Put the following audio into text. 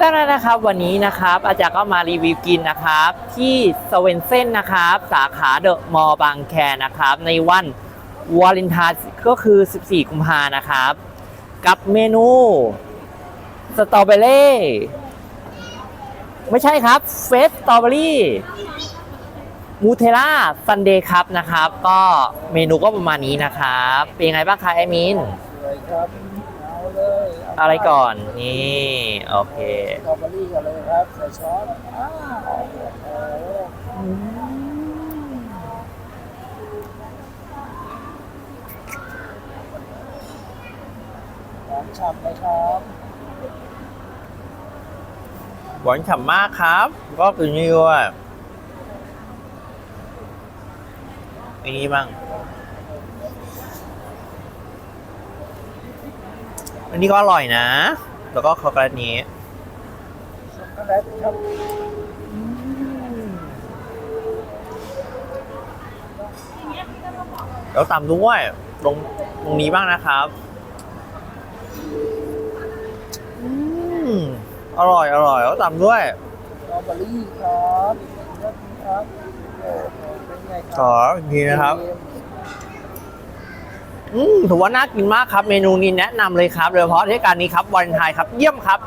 ตั้งแต่นนะครับวันนี้นะครับอาจารย์ก็มารีวิวกินนะครับ ที่สเวนเซ่นนะครับ สาขาเดอะมอลล์บางแคนะครับ ในวันวาเลนไทน์ก็คือ 14 กุมภานะครับ กับเมนูสตรอเบอรี่ไม่ใช่ครับเฟสสตรอเบอรี่มูเทล่าซันเดย์ครับนะครับ ก็เมนูก็ประมาณนี้นะครับ เป็นยังไงบ้างคะแอมินเลยครับ อาเลยอะไรก่อนนี่โอเคสตรอเบอรี่กันเลยครับใส่ช้อนอ้าวโอ้โหหวานฉ่ำเลยครับหวานฉ่ำมากครับ ก็คือนี่ด้วยอันนี้บ้าง อันนี้ก็อร่อยนะ แล้วก็ช็อกโกแลตนี้ช็อกโกแลตครับแล้วตามด้วยตรงตรงนี้บ้างนะครับอืมอร่อยอร่อยแล้วตามด้วยสตรอเบอรี่ครับยอดครับโอ้โหเป็นไงคขรัออีกทีนะครับอืม ถือว่าน่ากินมากครับ เมนูนี้แนะนำเลยครับโดยเฉพาะเทศกาลนี้ครับวันไทยครับ เยี่ยมครับ